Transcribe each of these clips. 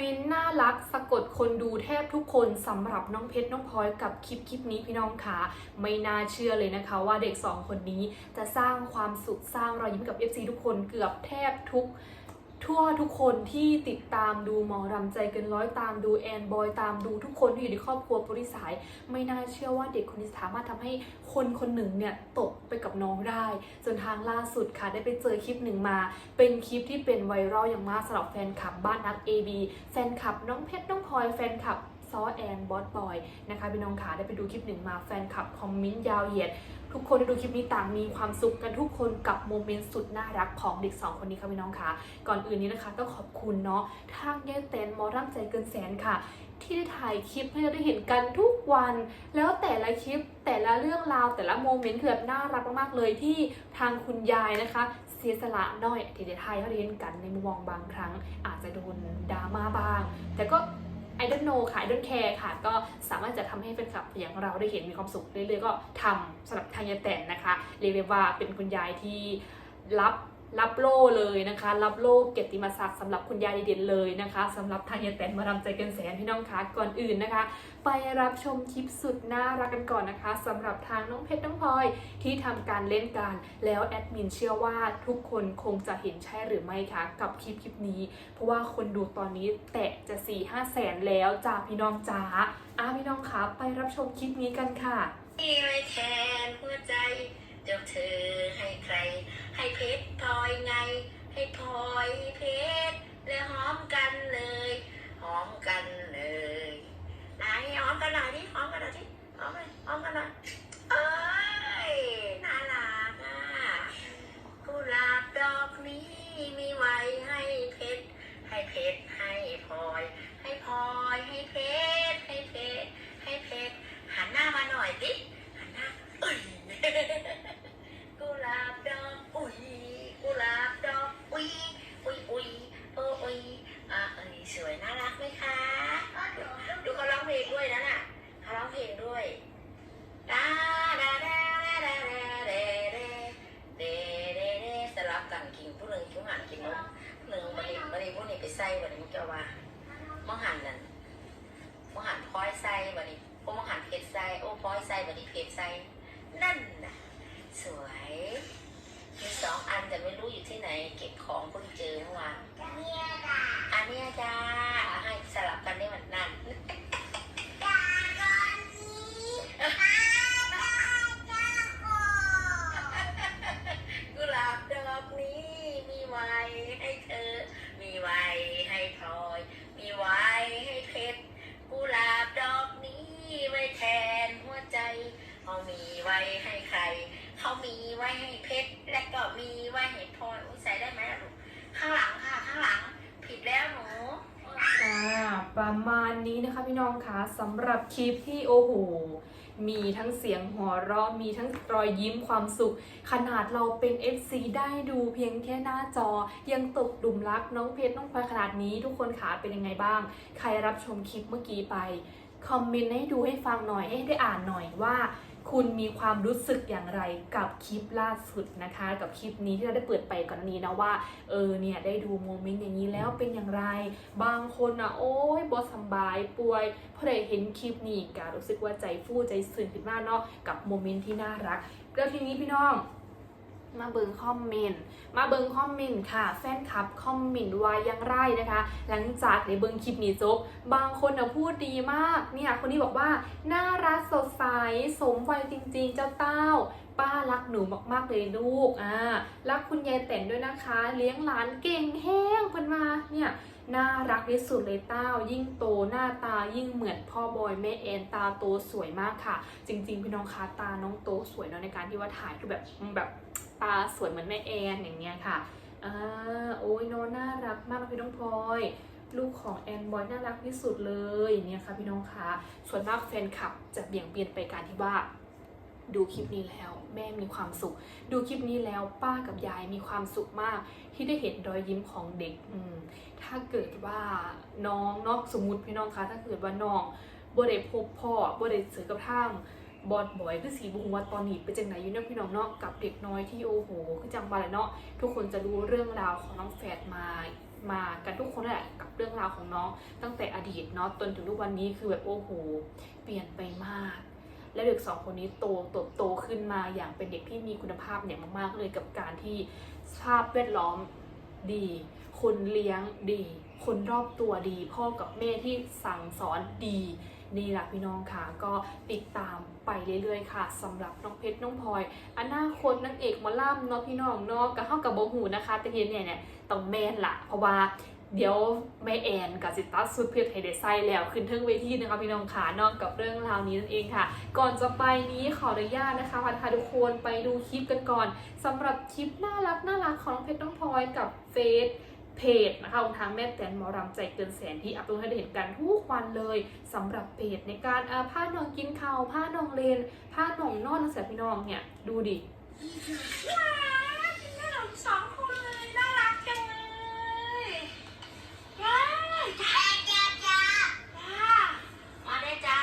มนต์น่ารักสะกดคนดูแทบทุกคนสำหรับน้องเพชรน้องพลอยกับคลิปคลิปนี้พี่น้องคะไม่น่าเชื่อเลยนะคะ ว่าเด็กสองคนนี้จะสร้างความสุขสร้างรอยยิ้มกับ FC ทุกคนเกือบแทบทุก ทั่วทุกคนที่ติดตามดูหมอรำใจเกินร้อยตามดูแอนบอยตามดูทุกคนที่อยู่ในครอบครัวบริสาย ไม่น่าเชื่อว่าเด็กคนนี้สามารถทำให้คนคนหนึ่งเนี่ยตกไปกับน้องได้จนทางล่าสุดค่ะได้ไปเจอคลิปหนึ่งมา เป็นคลิปที่เป็นไวรัลอย่างมากสำหรับแฟนคลับบ้านนัก AB แฟนคลับน้องเพชรน้องพลอยแฟนคลับ ซอแอนบอสบอยนะคะพี่น้องขาได้ไปดูคลิปหนึ่งมาแฟนคลับคอมเมนต์ยาวเหยียด ทุกคนที่ดูคลิปนี้ต่างมีความสุขกันทุกคนกับโมเมนต์สุดน่ารักของเด็กสองคนนี้ค่ะพี่น้องค่ะก่อนอื่นนี้นะคะต้องขอบคุณเนาะทางแย่เต้นมอร่ำใจเกินแสนค่ะที่ได้ถ่ายคลิปให้เราได้เห็นกันทุกวัน แล้วแต่ละคลิปแต่ละเรื่องราวแต่ละโมเมนต์คือแบบน่ารักมากๆเลยที่ทางคุณยายนะคะ เสียสละน่อยที่ได้ถ่ายให้เราเห็นกันในมุมมองบางครั้ง อาจจะโดนดราม่าบ้าง แต่ก็ I don't know ค่ะ I don't care ค่ะ ก็สามารถจะทำให้แฟนคลับอย่างเราได้เห็นมีความสุขเรื่อยๆก็ทำสำหรับทางยาแตนนะคะ เรียกได้ว่าเป็นคุณยายที่รับ รับโล่เลยนะคะ รับโล่เกียรติมศักดิ์สำหรับคุณยายเด่นเลยนะคะสำหรับทางยายแตนมารำใจกันแสนพี่น้องคะก่อนอื่นนะคะ ไปรับชมคลิปสุดน่ารักกันก่อนนะคะสำหรับทางน้องเพชรน้องพลอยที่ทำการเล่นกันแล้วแอดมินเชื่อว่าทุกคนคงจะเห็นใช่หรือไม่คะกับคลิปคลิปนี้ เพราะว่าคนดูตอนนี้แตะจะ4ี่ห้าแสนแล้วจ้าพี่น้องจ๋าอะพี่น้องคะไปรับชมคลิปนี้กันค่ะที่ไม่แทนหัวใจ เจ้าเธอให้ใคร ให้เพชรพลอยไง ให้พลอยเพชรและหอมกันเลย หอมกันเลยไหน หันเพชรไซโอ้พลอยไซบันนี้เพชรไซนั่นน่ะสวยมีสองอันแต่ไม่รู้อยู่ที่ไหน เก็บของเพิ่งเจอเมื่อวานอันเนี้ยจ้าให้สลับกันได้เหมือนนั่น มีไว้ให้ใคร เขามีไว้ให้เพชร และก็มีไว้ให้พลอยอุ๊ยใส่ได้ไหมล่ะลูก ข้างหลังค่ะ ข้างหลัง ผิดแล้วหนูอ่าประมาณนี้นะคะพี่น้องคะสำหรับคลิปที่โอ้โหมีทั้งเสียงหัวเราะมีทั้งรอยยิ้มความสุข ขนาดเราเป็น FC ได้ดูเพียงแค่หน้าจอ ยังตกดุมรักน้องเพชรน้องพลอยขนาดนี้ ทุกคนขาเป็นยังไงบ้าง ใครรับชมคลิปเมื่อกี้ไป คอมเมนต์ให้ดูให้ฟังหน่อยให้ได้อ่านหน่อยว่า คุณมีความรู้สึกอย่างไรกับคลิปล่าสุดนะคะ กับคลิปนี้ที่เราได้เปิดไปก่อนนี้นะว่าเออเนี่ยได้ดูโมเมนต์อย่างนี้แล้วเป็นอย่างไร บางคนอะโอ้ยบอสบายป่วยพอได้เห็นคลิปนี้ก็รู้สึกว่าใจฟูใจสื่นขึ้นมากเนาะกับโมเมนต์ที่น่ารักแล้วทีนี้พี่น้อง มาเบิงคอมเมนต์ มาเบิงคอมเมนต์ค่ะ แฟนคลับคอมเมนต์วายังไรนะคะ หลังจากได้เบิงคลิปนี้จบบางคนอะพูดดีมาก เนี่ยคนนี้บอกว่า น่ารักสดใส สมวัยจริงๆ เจ้าเต้า ป้ารักหนูมากๆเลยลูก อ่า รักคุณยายแต่นด้วยนะคะ เลี้ยงหลานเก่งแห้งเพิ่นมา เนี่ยน่ารักที่สุดเลยเต้า ยิ่งโตหน้าตายิ่งเหมือนพ่อบอยแม่แอนตาโตสวยมากค่ะ จริง ๆ พี่น้องคะตาน้องโตสวยเนาะในการที่ว่าถ่ายคือแบบแบบ ตาสวยเหมือนแม่แอนอย่างเงี้ยค่ะอ่าโอ้ยน้องน่ารักมากพี่น้องพลอยลูกของแอนบอยน่ารักที่สุดเลยเนี่ยค่ะพี่น้องคะส่วนมากแฟนคลับจะเบี่ยงเบียนไปการที่ว่า ดูคลิปนี้แล้วแม่มีความสุข ดูคลิปนี้แล้วป้ากับยายมีความสุขมาก ที่ได้เห็นรอยยิ้มของเด็กอืถ้าเกิดว่าน้องนอกสมมติพี่น้องคะถ้าเกิดว่าน้องบ่ได้พบพ่อบ่ได้เสือกับทาง บอดบอยคือสีบุงว่าตอนนี้เป็นจังไหนอยู่เนาะพี่น้องเนาะกับเด็กน้อยที่โอ้โหคือจังหวะเนาะทุกคนจะรู้เรื่องราวของน้องแฝดมามากันทุกคนนั่นแหละกับเรื่องราวของน้องตั้งแต่อดีตเนาะจนถึงทุกวันนี้คือแบบโอ้โหเปลี่ยนไปมาก และเด็กสองคนนี้โตโตโตขึ้นมาอย่างเป็นเด็กที่มีคุณภาพเนี่ยมากๆเลยกับการที่สภาพแวดล้อมดี คนเลี้ยงดี คนรอบตัวดี พ่อกับแม่ที่สั่งสอนดี นี่แหละพี่น้องค่ะก็ติดตามไปเรื่อยๆค่ะสำหรับน้องเพชรน้องพลอยอนาคตนางเอกมาล่ำเนาะพี่น้องเนาะกับเข้ากับโบหูนะคะแต่เห็นเนี่ยเนี่ยต้องแมนละเพราะว่าเดี๋ยวแม่แอนกับสิตัสสุดเพชรให้ได้ใส่แล้วขึ้นเทิงเวทีนะคะพี่น้องค่ะนอกกับเรื่องราวนี้นั่นเองค่ะ ก่อนจะไปนี้ขออนุญาตนะคะพันธะทุกคนไปดูคลิปกันก่อนสำหรับคลิปน่ารักน่ารักของน้องเพชรน้องพลอยกับเฟซ เพจนะคะองทางแม่แตนหมอรำใจเกินแสนที่อัพลงให้ได้เห็นกันทุกวันเลยสำหรับเพจในการอาผ้านองกินข้าวผ้านองเลนผ้านองนอนนะเสียพี่น้องเนี่ยดูดิ ว้าวกินขนมสองคนเลยน่ารักจังเลยว้าวจ้าจ้าจ้าจ้ามาได้จ้า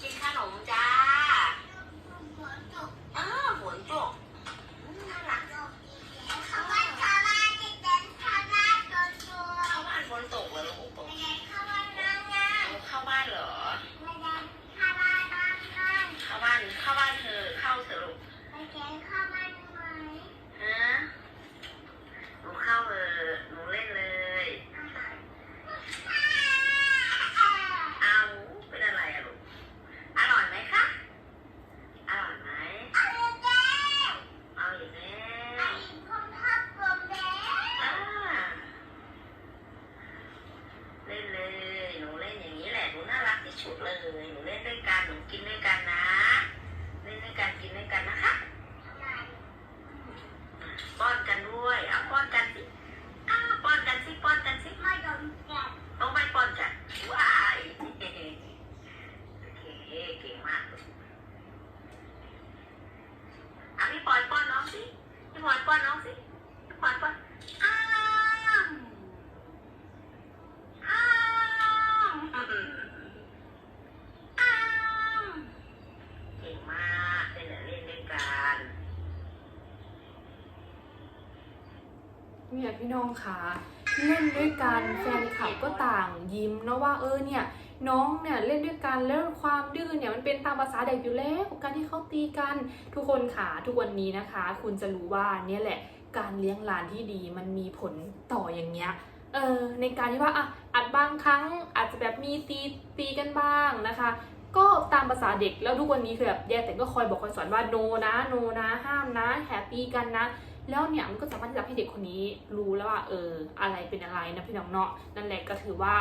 กินขนมจ้าอ้าวหมุนจุกอืมน่ารักเข้าบ้านฝนตกเลยลูกตกเข้าบ้านเหรอ เข้าบ้าน เข้าบ้านเธอ เข้าเถอะลูก ฮะ หนูเข้าเออหนูเล่นเลย เอาเป็นอะไรอะลูก อร่อยไหมคะ อร่อยไหม เอาอีกแล้วอ่าเล่นเลย หนูเล่นอย่างนี้แหละ หนูน่ารักที่สุดเลย หนูเล่นด้วยกัน หนูกินด้วยกันนะ เล่นด้วยกัน กินด้วยกันนะคะ ป้อนกันด้วยเอาป้อนกันสิอ้าวป้อนกันสิ ป้อนกันสิเอาไม่ป้อนกันว้ายโอเค เก่งมากลูกอะพี่ปอยป้อนน้องสิ พี่ปอยป้อนน้องสิ พี่ปอยป้อนอ้ามอ้ามอ้ามเก่งมากเล่นเล่นด้วยกัน เนี่ยพี่น้องคะเล่นด้วยกันแฟนคลับก็ต่างยิ้มนะว่าเออเนี่ยน้องเนี่ยเล่นด้วยกันแล้วความดื้อเนี่ยมันเป็นตามภาษาเด็กอยู่แล้วการที่เขาตีกันทุกคนค่ะทุกวันนี้นะคะ คุณจะรู้ว่าเนี่ยแหละการเลี้ยงหลานที่ดีมันมีผลต่ออย่างเงี้ยเออในการที่ว่าอะอาจบางครั้งอาจจะแบบมีตีตีกันบ้างนะคะ ก็ตามภาษาเด็กแล้วทุกวันนี้คือแบบแย่แต่ก็คอยบอกคอยสอนว่าโนนะโนนะห้ามนะแฮปปี้กันนะ แล้วเนี่ยมันก็สามารถที่จะให้เด็กคนนี้รู้แล้วว่าเอออะไรเป็นอะไรนะพี่น้องเนาะนั่นแหละก็ถือว่า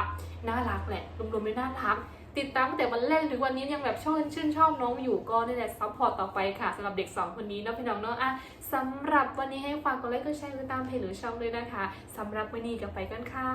น่ารักแหละรวมๆเลยน่ารัก ติดตามตั้งแต่วันแรกถึงวันนี้ยังแบบชอบชื่นชอบน้องอยู่ก็นี่แหละซัพพอร์ตต่อไปค่ะสำหรับเด็ก 2 คนนี้เนาะพี่น้องเนาะอะสำหรับวันนี้ให้ฝากกดไลค์กดแชร์กดติดตามเพจหรือช่องเลยนะคะสำหรับวันนี้กับไปกันค่ะ